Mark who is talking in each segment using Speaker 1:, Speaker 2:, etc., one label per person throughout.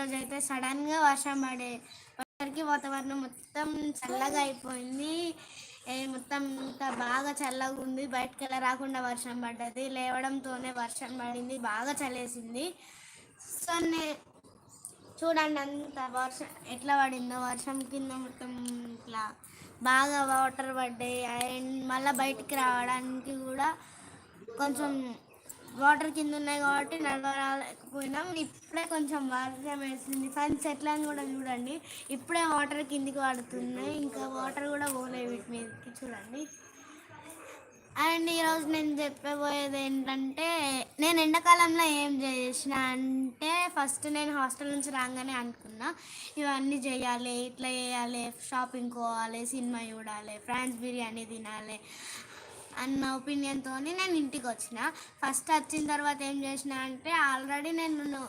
Speaker 1: ఈరోజు అయితే సడన్గా వర్షం పడే వర్షానికి వాతావరణం మొత్తం చల్లగా అయిపోయింది. మొత్తం ఇంత బాగా చల్లగా ఉంది. బయటకు వెళ్ళ రాకుండా వర్షం పడ్డది. లేవడంతోనే వర్షం పడింది. బాగా చలేసింది. సో నే చూడండి అంత వర్షం ఎట్లా పడిందో. వర్షం కింద మొత్తం ఇట్లా బాగా వాటర్ పడ్డాయి. అండ్ మళ్ళీ బయటికి రావడానికి కూడా కొంచెం వాటర్ కింద ఉన్నాయి కాబట్టి నడవలేకపోయినాం. ఇప్పుడే కొంచెం వర్షం వేసింది. ఫ్రెండ్స్ ఎట్లా అని కూడా చూడండి. ఇప్పుడే వాటర్ కిందికి పడుతున్నాయి. ఇంకా వాటర్ కూడా పోలే వీటి మీదకి చూడండి. అండ్ ఈరోజు నేను చెప్పబోయేది ఏంటంటే నేను ఎండాకాలంలో ఏం చేసిన అంటే ఫస్ట్ నేను హాస్టల్ నుంచి రాగానే అనుకున్నా ఇవన్నీ చేయాలి ఇట్లా చేయాలి షాపింగ్ పోవాలి సినిమా చూడాలి ఫ్రాన్స్ బిర్యానీ తినాలి అన్న ఒపీనియన్తో నేను ఇంటికి వచ్చిన. ఫస్ట్ వచ్చిన తర్వాత ఏం చేసిన అంటే ఆల్రెడీ నేను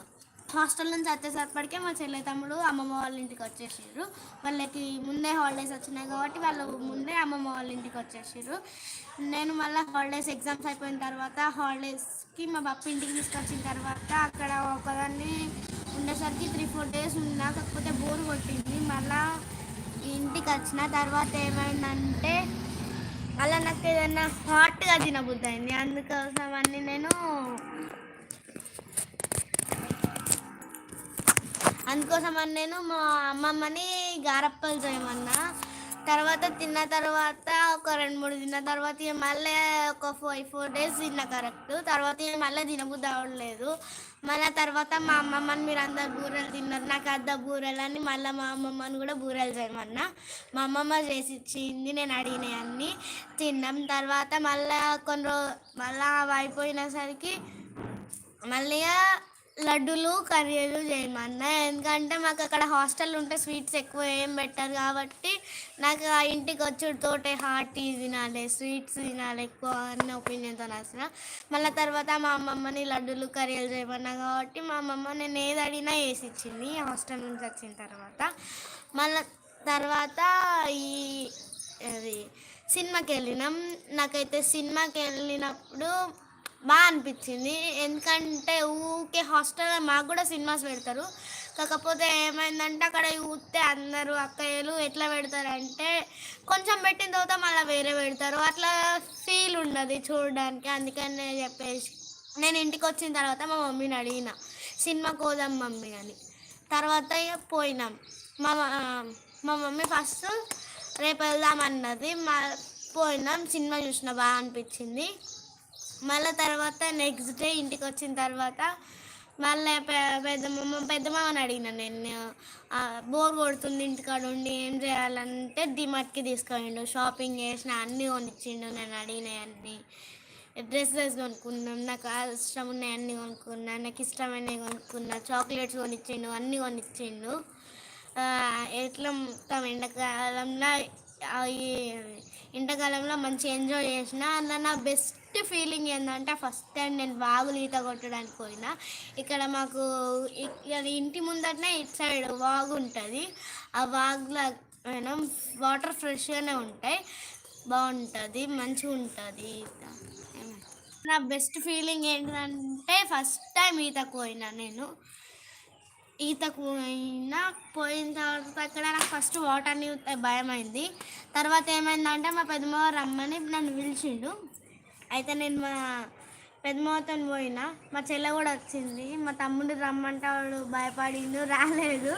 Speaker 1: హాస్టల్ నుంచి వచ్చేసరిపడికే మా చెల్లె తమ్ముడు అమ్మమ్మ వాళ్ళ ఇంటికి వచ్చేసారు వాళ్ళకి ముందే హాలిడేస్ వచ్చినాయి కాబట్టి వాళ్ళు ముందే అమ్మమ్మ వాళ్ళ ఇంటికి వచ్చేసారు నేను మళ్ళీ హాలిడేస్ ఎగ్జామ్స్ అయిపోయిన తర్వాత హాలిడేస్కి మా పప్ప ఇంటికి తీసుకొచ్చిన తర్వాత అక్కడ ఒకదాన్ని ఉండేసరికి త్రీ ఫోర్ డేస్ ఉన్నా కాకపోతే బోర్ కొట్టింది. మళ్ళీ ఇంటికి వచ్చిన తర్వాత ఏమైందంటే అలా నాకు ఏదైనా హాట్గా తినబుద్ధి అయింది అందుకోసం అన్ని నేను అందుకోసం అని నేను మా అమ్మమ్మని గారప్పలు చేయమన్నా. తర్వాత తిన్న తర్వాత ఒక రెండు మూడు తిన్న తర్వాత ఇక మళ్ళీ ఒక ఫైవ్ ఫోర్ డేస్ తిన్న కరెక్ట్ తర్వాత ఇక మళ్ళీ తినబుద్ధి అవ్వలేదు మళ్ళీ తర్వాత మా అమ్మమ్మని మీరు అందరు బూరెలు తిన్నారు. నాకు అద్ద బూరెలు అని మళ్ళీ మా అమ్మమ్మని కూడా బూరెలు చేయమన్నా. మా అమ్మమ్మ చేసి ఇచ్చింది నేను అడిగినాయి తిన్నాం. తర్వాత మళ్ళీ కొన్ని రోజు మళ్ళీ అవి అయిపోయినసరికి మళ్ళీ లడ్డూలు కర్రీలు చేయమన్నా. ఎందుకంటే మాకు అక్కడ హాస్టల్ ఉంటే స్వీట్స్ ఎక్కువ ఏం పెట్టరు కాబట్టి నాకు ఆ ఇంటికి వచ్చి తోటే హాట్ టీ తినాలి స్వీట్స్ తినాలి ఎక్కువ అన్న ఒపీనియన్తో నచ్చిన మళ్ళీ తర్వాత మా అమ్మమ్మని లడ్డూలు కర్రీలు చేయమన్నా కాబట్టి మా అమ్మమ్మ నేను ఏది అడిగినా వేసి ఇచ్చింది. హాస్టల్ నుంచి వచ్చిన తర్వాత. మళ్ళీ తర్వాత ఈ అది సినిమాకి వెళ్ళినాం. నాకైతే సినిమాకి వెళ్ళినప్పుడు బాగా అనిపించింది. ఎందుకంటే ఊకే హాస్టల్ మాకు కూడా సినిమాస్ పెడతారు. కాకపోతే ఏమైందంటే అక్కడ చూస్తే అందరూ అక్కయ్యలు ఎట్లా పెడతారంటే కొంచెం పెట్టిన తర్వాత మళ్ళీ వేరే పెడతారు. అట్లా ఫీల్ ఉండదు చూడడానికి. అందుకని చెప్పేసి నేను ఇంటికి వచ్చిన తర్వాత మా మమ్మీని అడిగిన సినిమా కోదాం మమ్మీ అని. తర్వాత ఇక పోయినాం. మా మా మమ్మీ ఫస్ట్ రేపు వెళ్దాం అన్నది. మా పోయినాం. సినిమా చూసిన బాగా అనిపించింది. మళ్ళీ తర్వాత నెక్స్ట్ డే ఇంటికి వచ్చిన తర్వాత మళ్ళీ పెద్ద పెద్దమ్మని పెద్ద నేను బోర్ కొడుతుంది ఇంటికాడ ఉండి ఏం చేయాలంటే డిమార్ట్కి తీసుకెళ్ళిండు షాపింగ్ చేసిన అన్నీ కొనిచ్చిండు నేను అడిగినవి డ్రెస్సెస్ కొనుక్కున్నాం నాకు ఇష్టం ఉన్నాయి అన్నీ కొనుక్కున్నా నాకు ఇష్టమైనవి కొనుక్కున్నా చాక్లెట్స్ కొనిచ్చిండు అన్నీ కొనిచ్చిండు. ఎట్లా మొత్తం ఎండాకాలంలో ఎండాకాలంలో మంచి ఎంజాయ్ చేసిన అందులో నా బెస్ట్ ఫీలింగ్ ఏంటంటే ఫస్ట్ టైం నేను వాగులు ఈత కొట్టడానికి పోయినా ఇక్కడ మాకు ఇంటి ముందటనే ఇటు సైడ్ వాగు ఉంటుంది. ఆ వాగులో మనం వాటర్ ఫ్రెష్గానే ఉంటాయి. బాగుంటుంది మంచిగా ఉంటుంది ఈత. నా బెస్ట్ ఫీలింగ్ ఏంటంటే ఫస్ట్ టైం ఈత పోయినా నేను. ఈతకు పోయినా పోయిన తర్వాత అక్కడ నాకు ఫస్ట్ వాటర్ని చూస్తే భయం అయింది. తర్వాత ఏమైందంటే మా పెద్దమ్మ రమ్మని నన్ను పిలిచిండు. అయితే నేను మా పెద్దమ్మతో పోయినా. మా చెల్లె కూడా వచ్చింది. మా తమ్ముడు రమ్మంటే వాడు భయపడిండు రాలేదు.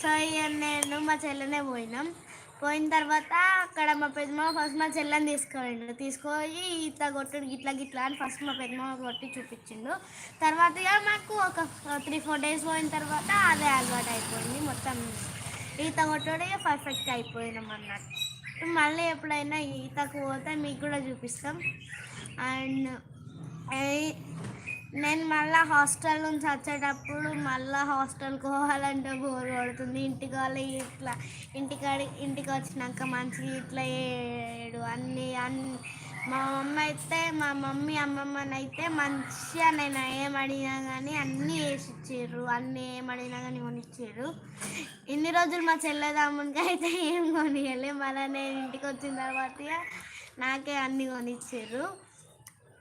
Speaker 1: సో ఇక నేను మా చెల్లెనే పోయినాం. పోయిన తర్వాత అక్కడ మా పెద్దమ్మ ఫస్ట్ మా చెల్లెని తీసుకుపోయిండు. తీసుకొని ఈత కొట్టుడు గిట్లా గిట్లా అని ఫస్ట్ మా పెద్దమ్మ కొట్టి చూపించిండు. తర్వాత ఇక మాకు ఒక త్రీ ఫోర్ డేస్ పోయిన తర్వాత అదే అలవాటు అయిపోయింది మొత్తం. ఈత కొట్టడం ఇక పర్ఫెక్ట్ అయిపోయినాం అన్నట్టు. మళ్ళీ ఎప్పుడైనా ఈతకు పోతే మీకు కూడా చూపిస్తాం. అండ్ నేను మళ్ళీ హాస్టల్ నుంచి వచ్చేటప్పుడు మళ్ళీ హాస్టల్కి పోవాలంటే బోర్ పడుతుంది ఇంటికి వాళ్ళు ఇట్లా ఇంటికాడి ఇంటికి వచ్చినాక మంచిగా ఇట్లా ఏడు అన్ని అన్ని మా మమ్మీ అయితే మా మమ్మీ అమ్మమ్మనైతే మంచిగా నేను ఏం అడిగినా కానీ అన్నీ వేసి ఇచ్చారు అన్నీ ఏం అడిగినా కానీ కొనిచ్చారు. ఇన్ని రోజులు మా చెల్లెదమ్మునికి అయితే ఏం కొనియలే. మళ్ళీ నేను ఇంటికి వచ్చిన తర్వాత నాకే అన్నీ కొనిచ్చారు.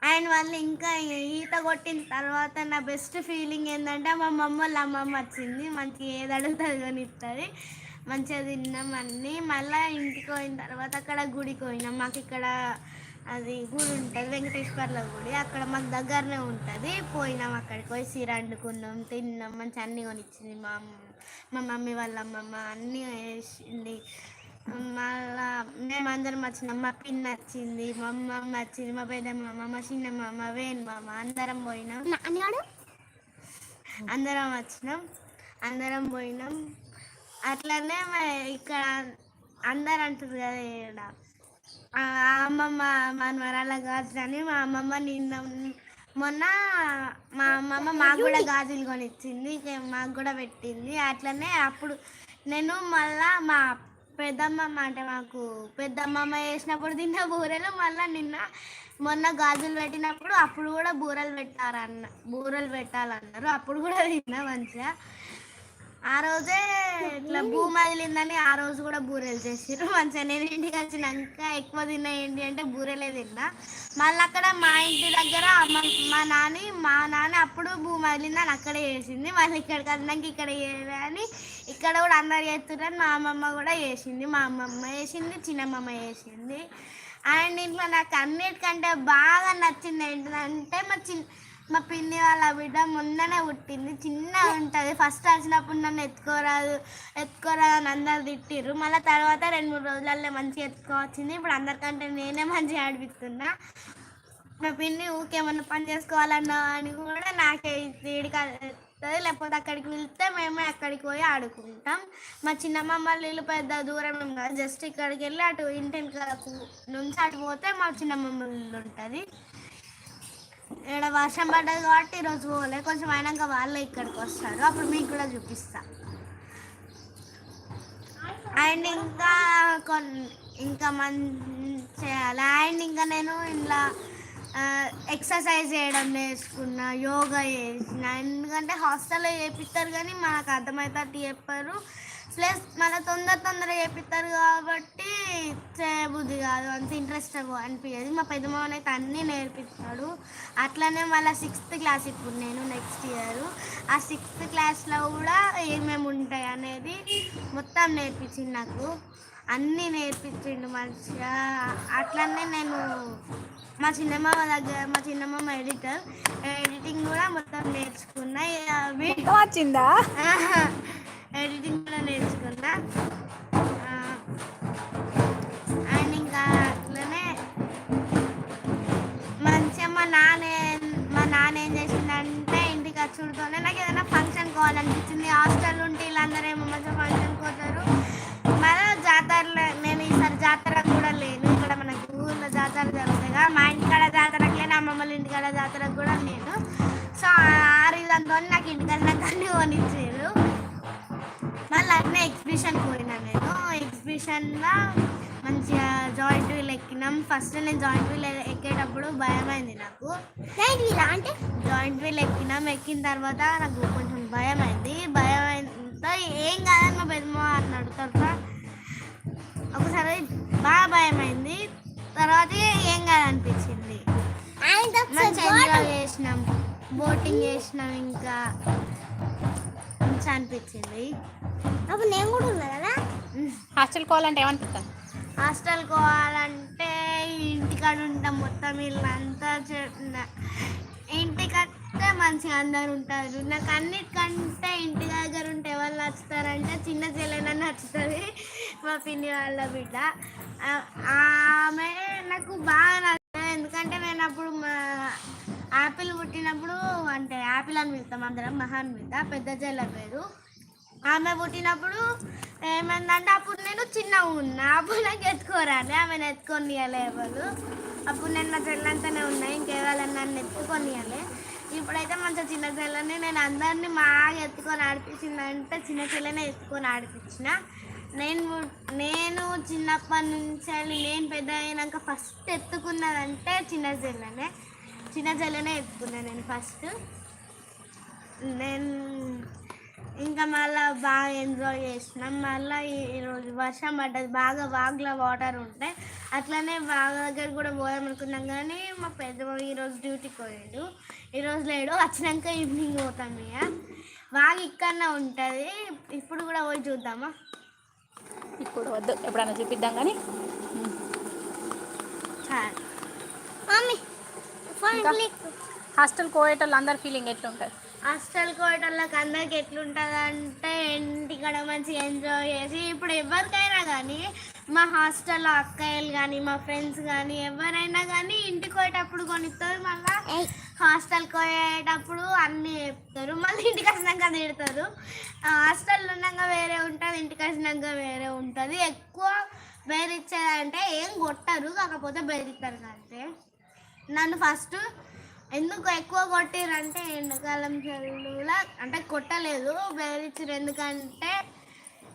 Speaker 1: అండ్ వాళ్ళు ఇంకా ఈత కొట్టిన తర్వాత నా బెస్ట్ ఫీలింగ్ ఏంటంటే మా మమ్మ వాళ్ళ అమ్మమ్మ వచ్చింది. మంచిగా ఏది అడుగుతుంది కొని ఇస్తుంది మంచిగా తిన్నాం అన్నీ. మళ్ళీ ఇంటికి పోయిన తర్వాత అక్కడ గుడికి పోయినాం. మాకు ఇక్కడ అది గుడి ఉంటుంది వెంకటేశ్వర్ల గుడి. అక్కడ మాకు దగ్గరనే ఉంటుంది. పోయినాం అక్కడికి పోయి సీర వండుకున్నాం తిన్నాం. మంచి అన్నీ కొనిచ్చింది మా అమ్మ మా మమ్మీ వాళ్ళ అమ్మమ్మ అన్నీ వేసింది. మళ్ళా మేమందరం వచ్చినాం మా పిన్ వచ్చింది మా అమ్మమ్మ వచ్చింది మా పెద్దమ్మ మా చిన్నమ్మ మా వేణు మామ అందరం పోయినాం. అందరం వచ్చినాం అందరం పోయినాం. అట్లనే మ- ఇక్కడ అందరు అంటారు కదా ఆ అమ్మమ్మ మనవరాల గాజులు అని మా అమ్మమ్మ నిన్న మొన్న మా అమ్మమ్మ మాకు కూడా గాజులు కొనిచ్చింది ఇక మాకు కూడా పెట్టింది. అట్లనే అప్పుడు నేను మళ్ళా మా పెద్దమ్మమ్మ అంటే మాకు. పెద్దమ్మమ్మ వేసినప్పుడు తిన్న బూరెలు మళ్ళీ నిన్న మొన్న గాజులు పెట్టినప్పుడు అప్పుడు కూడా బూరెలు పెట్టారన్న బూరెలు పెట్టాలన్నారు. అప్పుడు కూడా తిన్నా మంచిగా. ఆ రోజే ఇట్లా భూమి మదిలిందని ఆ రోజు కూడా బూరెలు చేసారు మంచిగా నేను ఇంటికి వచ్చినాక ఎక్కువ తిన్నా ఏంటి అంటే బూరెలే తిన్నా. మళ్ళీ అక్కడ మా ఇంటి దగ్గర మా మా నాని మా నాన్న అప్పుడు భూమి మదిలిందని అక్కడే చేసింది. మళ్ళీ ఇక్కడికి వచ్చినాక ఇక్కడ అని ఇక్కడ కూడా అందరు చేస్తున్నారు మా అమ్మమ్మ కూడా చేసింది. మా అమ్మమ్మ చేసింది చిన్నమ్మమ్మ చేసింది. అండ్ ఇంట్లో నాకు అన్నిటికంటే బాగా నచ్చింది ఏంటంటే మా చిన్న మా పిన్ని వాళ్ళ బిడ్డ మొన్ననే పుట్టింది. చిన్నగా ఉంటుంది. ఫస్ట్ వచ్చినప్పుడు నన్ను ఎత్తుకోరాదు. ఎత్తుకోరాదు అని అందరు తిట్టిర్రు. మళ్ళీ తర్వాత రెండు మూడు రోజులలో మంచిగా ఎత్తుకోవచ్చింది. ఇప్పుడు అందరికంటే నేనే మంచిగా ఆడిపిస్తున్నా. మా పిన్ని ఊకేమన్నా పని చేసుకోవాలన్నా అని కూడా నాకే తీడికి వస్తుంది. లేకపోతే అక్కడికి వెళ్తే మేమే అక్కడికి పోయి ఆడుకుంటాం. మా చిన్నమ్మ వాళ్ళ ఇల్లు పెద్ద దూరం జస్ట్ ఇక్కడికి వెళ్ళి అటు ఇంటి నుంచి అటు పోతే మా చిన్నమ్మ ఇల్లు ఉంటుంది. ఇక్కడ వర్షం పడ్డది కాబట్టి ఈరోజు పోలే. కొంచెం అయినాక వాళ్ళే ఇక్కడికి వస్తారు. అప్పుడు మీకు కూడా చూపిస్తా. అండ్ ఇంకా కొన్ని ఇంకా మంచి చేయాలి. అండ్ ఇంకా నేను ఇలా ఎక్సర్సైజ్ చేయడం నేర్చుకున్నా యోగా చేసిన. ఎందుకంటే హాస్టల్లో చేపిస్తారు కానీ మనకు అర్థమవుతారు చెప్పారు. ప్లస్ మన తొందర తొందర చేపిస్తారు కాబట్టి చేయబుద్ధి కాదు. అంత ఇంట్రెస్ట్ అనిపించదు మా పెద్దమావన్ అయితే అన్నీ నేర్పిస్తాడు. అట్లనే మళ్ళీ సిక్స్త్ క్లాస్ ఇప్పుడు నేను నెక్స్ట్ ఇయర్. ఆ సిక్స్త్ క్లాస్లో కూడా ఏమేమి ఉంటాయి అనేది మొత్తం నేర్పించింది నాకు. అన్నీ నేర్పించిండు మంచిగా. అట్లనే నేను మా చిన్నమ్మ దగ్గర మా చిన్నమ్మ ఎడిటర్ ఎడిటింగ్ కూడా మొత్తం నేర్చుకున్నా.
Speaker 2: వచ్చిందా?
Speaker 1: ఎడిటింగ్ కూడా నేర్చుకున్నా. అండ్ ఇంకా అట్లనే మంచిగా మా నాన్న ఏం- మా నాన్న ఏం చేసిందంటే ఇంటికి వచ్చుడుతోనే నాకు ఏదైనా ఫంక్షన్ కావాలనిపించింది. హాస్టల్ ఉంటే వీళ్ళందరూ ఏమో మంచిగా ఫంక్షన్ పోతారు. అట్నే ఎగ్జిబిషన్కి పోయినా నేను ఎగ్జిబిషన్లో మంచిగా జాయింట్ వీల్ ఎక్కినాం. ఫస్ట్ నేను జాయింట్ వీల్ ఎక్కేటప్పుడు భయమైంది నాకు.
Speaker 2: అంటే?
Speaker 1: జాయింట్ వీల్ ఎక్కినాం. ఎక్కిన తర్వాత నాకు కొంచెం భయం అయింది భయం అయినంత ఏం కాదని మా పెద్దమ్మ అన్నాడు తర్వాత ఒకసారి బాగా భయం అయింది తర్వాత ఏం కాదనిపించింది. మంచిగా ఎంజాయ్ చేసినాం. బోటింగ్ చేసినాం ఇంకా. అనిపించింది.
Speaker 2: అప్పుడు నేను కూడా ఉన్నా కదా?
Speaker 3: హాస్టల్ కోవాలంటే ఏమనిపిస్తుంది?
Speaker 1: హాస్టల్ పోవాలంటే ఇంటికాడ ఉంటాం మొత్తం వీళ్ళంతా ఇంటికంటే మంచిగా అందరు ఉంటారు. నాకు అన్నిటికంటే ఇంటి దగ్గర ఉంటే ఎవరు నచ్చుతారంటే చిన్న చెల్లెన నచ్చుతుంది మా పిన్ని వాళ్ళ బిడ్డ. ఆమె నాకు బాగా నచ్చుతుంది. ఎందుకంటే నేను అప్పుడు మా యాపిల్ పుట్టినప్పుడు అంటే యాపిల్ అని పిలుస్తాం అందరం మహాన్ పిలుస్తా పెద్ద చెల్ల పేరు ఆమె పుట్టినప్పుడు ఏమైందంటే అప్పుడు నేను చిన్నగా ఉన్నా అప్పుడు నాకు ఎత్తుకోరాలి ఆమెను ఎత్తుకొని ఎవరు. అప్పుడు నేను మా చెల్లంతానే ఉన్నా ఇంకెవరైనా నన్ను ఎత్తుకొని ఇప్పుడైతే మంచిగా చిన్న చెల్లని నేను అందరినీ బాగా ఎత్తుకొని ఆడిపించిందంటే చిన్న చెల్లెనే ఎత్తుకొని ఆడిపించిన. నేను నేను చిన్నప్పటి నుంచి నేను పెద్ద అయినాక ఫస్ట్ ఎత్తుకున్నదంటే చిన్న చెల్లెనే చిన్న చెల్లెనే ఎత్తుకున్నా నేను ఫస్ట్. నేను ఇంకా మళ్ళీ బాగా ఎంజాయ్ చేసినాం. మళ్ళీ ఈరోజు వర్షం పడ్డది. బాగా వాగ్లో వాటర్ ఉంటాయి అట్లనే బాగా దగ్గర కూడా పోదాం అనుకున్నాం. కానీ మా పెద్ద ఈరోజు డ్యూటీకి పోయాడు. ఈరోజు లేడు. వచ్చినాక ఈవినింగ్ పోతాం ఇక. బాగా ఇక్కడనే ఉంటుంది. ఇప్పుడు కూడా పోయి చూద్దామా?
Speaker 3: ఇప్పుడు వద్దు. ఎప్పుడైనా చూపిద్దాం కానీ.
Speaker 1: సరే
Speaker 2: మమ్మీ ఫోన్
Speaker 3: ఇంకా?
Speaker 2: క్లిక్
Speaker 3: హాస్టల్ కోయేటోళ్ళు అందరి ఫీలింగ్ ఎట్లుంటుంది?
Speaker 1: హాస్టల్ కోటర్లకు అందరికి ఎట్లుంటుంది అంటే ఇంటికాడ మంచిగా ఎంజాయ్ చేసి ఇప్పుడు ఎవరికైనా కానీ మా హాస్టల్లో అక్కయ్యలు కానీ మా ఫ్రెండ్స్ కానీ ఎవరైనా కానీ ఇంటికి పోయేటప్పుడు కొనిస్తారు మళ్ళీ. హాస్టల్కి పోయేటప్పుడు అన్నీ చెప్తారు. మళ్ళీ ఇంటికి వచ్చినాక తిడతారు. హాస్టల్లో ఉన్నాక వేరే ఉంటుంది ఇంటికి వచ్చినాక వేరే ఉంటుంది. ఎక్కువ బెదిరించేదంటే ఏం కొట్టరు కాకపోతే బెదిరిస్తారు అంతే. నన్ను ఫస్ట్ ఎందుకు ఎక్కువ కొట్టిరంటే ఎండాకాలం చదువుల అంటే కొట్టలేదు బెదిరించారు ఎందుకంటే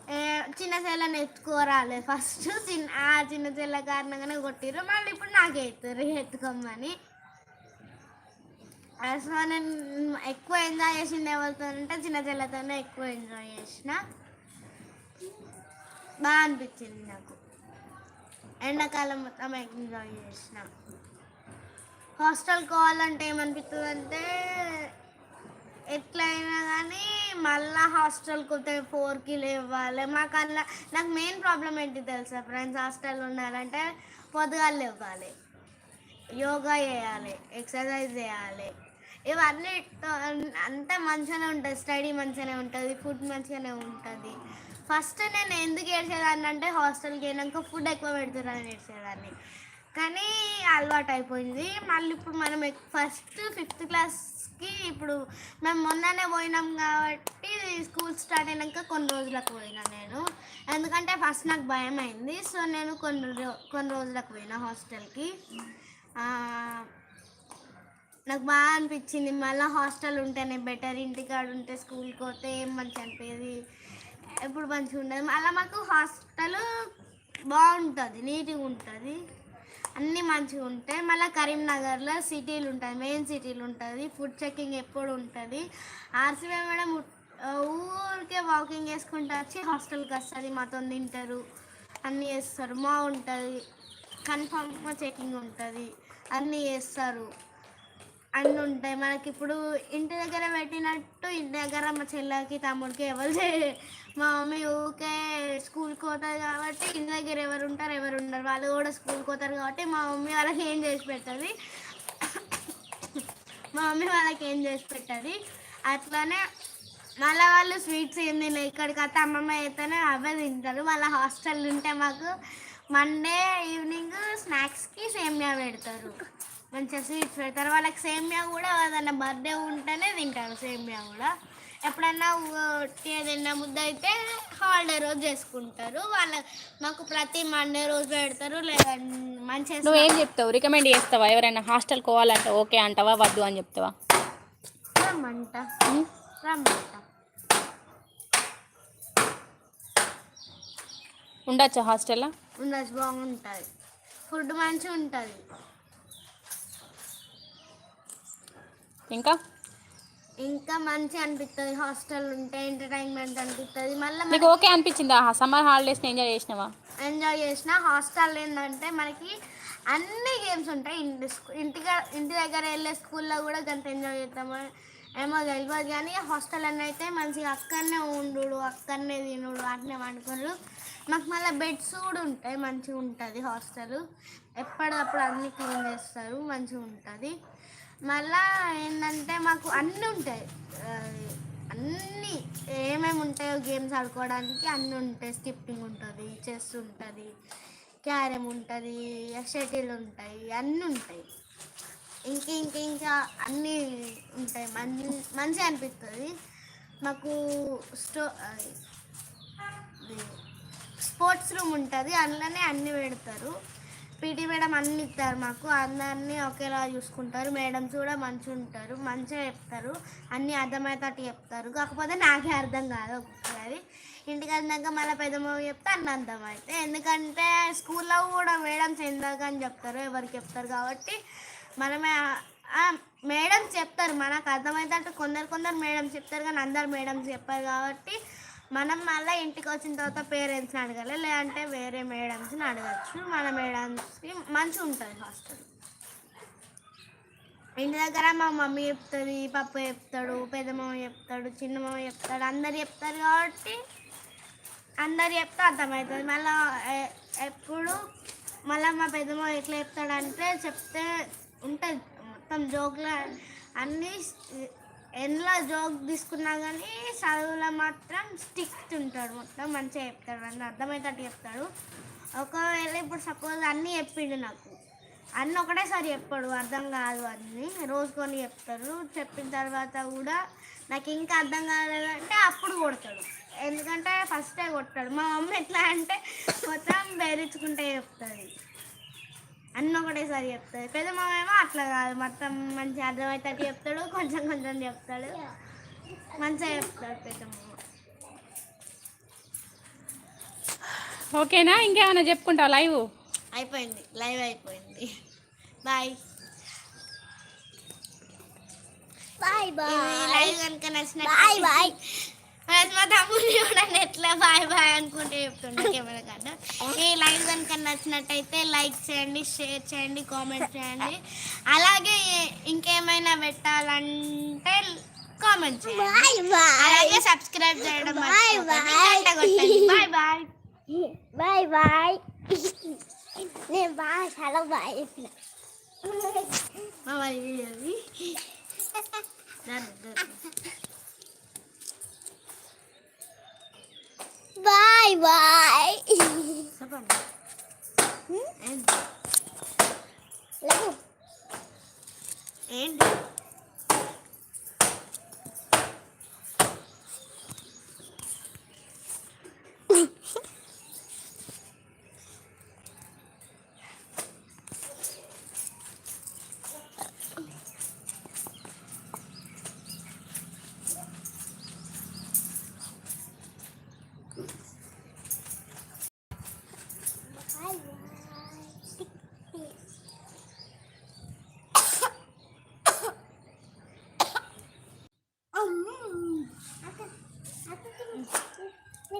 Speaker 1: ఏ, చిన్న చెల్లెని ఎత్తుకోరాలి ఫస్ట్ చిన్న ఆ చిన్న చెల్ల కారణంగానే కొట్టిర్రు. మళ్ళీ ఇప్పుడు నాకే ఎత్తురు ఎత్తుకోమని. సో నేను ఎక్కువ ఎంజాయ్ చేసింది ఎవరితో అంటే చిన్న చెల్లతోనే ఎక్కువ ఎంజాయ్ చేసిన. బాగా అనిపించింది నాకు. ఎండాకాలం మొత్తం ఎంజాయ్ చేసిన. హాస్టల్ కావాలంటే ఏమనిపిస్తుంది అంటే ఎట్లయినా కానీ మళ్ళా హాస్టల్కి వస్తే ఫోర్కి లేవాలి. మాకు అలా నాకు మెయిన్ ప్రాబ్లం ఏంటి తెలుసా ఫ్రెండ్స్? హాస్టల్ ఉండాలంటే పొద్దుగాలు లేవాలి. యోగా చేయాలి ఎక్సర్సైజ్ చేయాలి. ఇవన్నీ అంతా మంచిగానే ఉంటుంది. స్టడీ మంచిగానే ఉంటుంది ఫుడ్ మంచిగానే ఉంటుంది. ఫస్ట్ నేను ఎందుకు ఏడ్చేదాన్ని అంటే హాస్టల్కి వెళ్ళాక ఫుడ్ ఎక్కువ పెడుతున్నాను ఏడ్చేదాన్ని. కానీ అలవాటు అయిపోయింది మళ్ళీ ఇప్పుడు మనం ఫస్ట్ ఫిఫ్త్ క్లాస్కి ఇప్పుడు మేము మొన్ననే పోయినాం కాబట్టి స్కూల్ స్టార్ట్ అయినాక కొన్ని రోజులకు పోయినా నేను. ఎందుకంటే ఫస్ట్ నాకు భయం అయింది సో నేను కొన్ని కొన్ని రోజులకు పోయినా హాస్టల్కి. నాకు బాగా అనిపించింది. మళ్ళీ హాస్టల్ ఉంటేనే బెటర్. ఇంటికాడ ఉంటే స్కూల్కి పోతే ఏం మంచి అనిపించేది ఎప్పుడు మంచిగా ఉండదు. మళ్ళీ మాకు హాస్టల్ బాగుంటుంది నీట్గా ఉంటుంది. అన్నీ మంచిగా ఉంటాయి. మళ్ళీ కరీంనగర్లో సిటీలు ఉంటుంది మెయిన్ సిటీలు ఉంటుంది. ఫుడ్ చెకింగ్ ఎప్పుడు ఉంటుంది. ఆర్సీబీ మేడం ఊరికే వాకింగ్ చేసుకుంటూ వచ్చి హాస్టల్కి వస్తుంది. మాతో తింటారు. అన్నీ చేస్తారు. బాగుంటుంది కన్ఫామ్గా చెకింగ్ ఉంటుంది. అన్నీ చేస్తారు. అన్నీ ఉంటాయి. మనకి ఇప్పుడు ఇంటి దగ్గర పెట్టినట్టు ఇంటి దగ్గర మా చెల్లెకి తమ్ముడికి ఎవరు మా మమ్మీ ఊకే స్కూల్కి పోతారు కాబట్టి ఇంటి దగ్గర ఎవరు ఉంటారు ఎవరు ఉండరు. వాళ్ళు కూడా స్కూల్కి పోతారు కాబట్టి మా మమ్మీ వాళ్ళకి ఏం చేసి పెట్టదు మా మమ్మీ వాళ్ళకి ఏం చేసి పెట్టదు అట్లానే మళ్ళీ వాళ్ళు స్వీట్స్ ఏం తినరు. ఇక్కడికి అయితే అమ్మమ్మ అయితేనే అవే తింటారు. వాళ్ళ హాస్టల్ ఉంటే మాకు మండే ఈవినింగ్ స్నాక్స్కి సేమియా పెడతారు. మంచిగా స్వీట్స్ పెడతారు. వాళ్ళకి సేమియా కూడా ఏదైనా బర్త్డే ఉంటేనే తింటారు సేమియా కూడా. ఎప్పుడన్నా తిన్న ముద్ద అయితే హాలిడే రోజు చేసుకుంటారు. వాళ్ళ మాకు ప్రతి మండే రోజు పెడతారు. లేదా మంచిగా
Speaker 3: నువ్వేం చెప్తావు? రికమెండ్ చేస్తావా? ఎవరైనా హాస్టల్ కోవాలంటే ఓకే అంటావా? వద్దు అని చెప్తావా?
Speaker 1: రమ్మంట. రమ్మంట.
Speaker 3: ఉండొచ్చా హాస్టల్లో
Speaker 1: ఉండొచ్చు బాగుంటుంది. ఫుడ్ మంచిగా ఉంటుంది
Speaker 3: ఇంకా?
Speaker 1: ఇంకా మంచి అనిపిస్తుంది హాస్టల్ ఉంటే ఎంటర్టైన్మెంట్ అనిపిస్తుంది మళ్ళీ
Speaker 3: నీకు ఓకే అనిపించిందా? సమ్మర్ హాలిడేస్ని ఎంజాయ్ చేసినావా?
Speaker 1: ఎంజాయ్ చేసిన. హాస్టల్ ఏంటంటే మనకి అన్ని గేమ్స్ ఉంటాయి. ఇంటి ఇంటిగా ఇంటి దగ్గర వెళ్ళే స్కూల్లో కూడా గంత ఎంజాయ్ చేస్తాము ఏమో తెలియదు కానీ హాస్టల్ అని అయితే మంచిగా అక్కడనే ఉండు అక్కడనే తినుడు అట్నే వండుకోరు మాకు మళ్ళీ బెడ్స్ కూడా ఉంటాయి. మంచిగా ఉంటుంది హాస్టల్. ఎప్పటికప్పుడు అన్ని క్లీన్ చేస్తారు. మంచిగా ఉంటుంది. మళ్ళా ఏంటంటే మాకు అన్నీ ఉంటాయి. అన్నీ ఏమేమి ఉంటాయో గేమ్స్ ఆడుకోవడానికి అన్నీ ఉంటాయి. స్కిప్పింగ్ ఉంటుంది చెస్ ఉంటుంది క్యారమ్ ఉంటుంది షటిల్ ఉంటాయి అన్నీ ఉంటాయి. ఇంక ఇంక ఇంకా అన్నీ ఉంటాయి. మంచి మంచిగా అనిపిస్తుంది మాకు స్టో స్పోర్ట్స్ రూమ్ ఉంటుంది. అందులోనే అన్నీ పెడతారు. పీటీ మేడం అన్ని ఇస్తారు మాకు. అందరినీ ఒకేలా చూసుకుంటారు. మేడమ్స్ కూడా మంచిగా ఉంటారు. మంచిగా చెప్తారు. అన్నీ అర్థమయ్యేటట్టు చెప్తారు. కాకపోతే నాకే అర్థం కాదు ఒక్కొక్కసారి. ఇంటికి వెళ్ళాక మళ్ళీ పెద్దమ్మ చెప్తే అన్న అర్థమైతే. ఎందుకంటే స్కూల్లో కూడా మేడమ్స్ ఎందాక అని చెప్తారు. ఎవరికి చెప్తారు కాబట్టి మనమే మేడం చెప్తారు. మనకు అర్థమైతే కొందరు కొందరు మేడం చెప్తారు కానీ అందరు మేడమ్స్ చెప్పారు కాబట్టి మనం మళ్ళీ ఇంటికి వచ్చిన తర్వాత పేరెంట్స్ని అడగాలి లేదంటే వేరే మేడమ్స్ని అడగచ్చు. మన మేడమ్స్కి మంచిగా ఉంటుంది హాస్టల్. ఇంటి దగ్గర మా మమ్మీ చెప్తుంది పప్పు చెప్తాడు పెద్దమ్మ చెప్తాడు చిన్నమ్మ చెప్తాడు అందరు చెప్తారు కాబట్టి అందరు చెప్తే అర్థమవుతుంది. మళ్ళీ ఎప్పుడు మళ్ళీ మా పెద్దమ్మ ఎట్లా చెప్తాడంటే చెప్తే ఉంటుంది. మొత్తం జోక్లో అన్నీ ఎందులో జోక్ తీసుకున్నా కానీ చదువులో మాత్రం స్టిక్ ఉంటాడు. మొత్తం మంచిగా చెప్తాడు అన్నీ అర్థమయ్యేటట్టు చెప్తాడు. ఒకవేళ ఇప్పుడు సపోజ్ అన్నీ చెప్పిండు నాకు. అన్నీ ఒకటేసారి చెప్పాడు అర్థం కాదు అన్నీ రోజు కొని చెప్తారు చెప్పిన తర్వాత కూడా నాకు ఇంకా అర్థం కాలేదంటే అప్పుడు కొడతాడు. ఎందుకంటే ఫస్టే కొట్టాడు. మా మమ్మీ ఎట్లా అంటే మొత్తం బెదిరించుకుంటే చెప్తుంది అన్నీ ఒకటేసారి చెప్తుంది పెద్ద మామేమో అట్లా కాదు. మొత్తం మంచిగా అర్థమవుతాడు చెప్తాడు. కొంచెం కొంచెం చెప్తాడు. మంచిగా చెప్తాడు పెద్ద మామ.
Speaker 3: ఓకేనా? ఇంకేమైనా చెప్పుకుంటావు లైవ్?
Speaker 1: అయిపోయింది. లైవ్ అయిపోయింది. బాయ్.
Speaker 2: Bye bye.
Speaker 1: లైవ్ కనుక నచ్చిన
Speaker 2: బాయ్ బాయ్.
Speaker 1: మా తమ్ముడు చూడండి ఎట్లా బాయ్ బాయ్ అనుకుంటే చెప్తుండే కెమెరా కన్నా ఈ లైవ్ కనుక నచ్చినట్టయితే లైక్ చేయండి షేర్ చేయండి కామెంట్ చేయండి. అలాగే ఇంకేమైనా పెట్టాలంటే కామెంట్ చేయండి.
Speaker 2: Bye bye.
Speaker 1: అలాగే సబ్స్క్రైబ్ చేయడం. Bye bye.
Speaker 2: Bye bye. నేను బాగా చాలా బాగా చెప్పిన.
Speaker 1: మా వీడియోవి
Speaker 2: బాయ్ బాయ్
Speaker 1: చెప్పండి ఏంటి?
Speaker 2: లేవు
Speaker 1: ఏంటి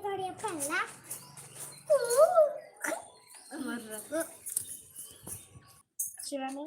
Speaker 2: బాయ్ బాయ్ చెప్పండి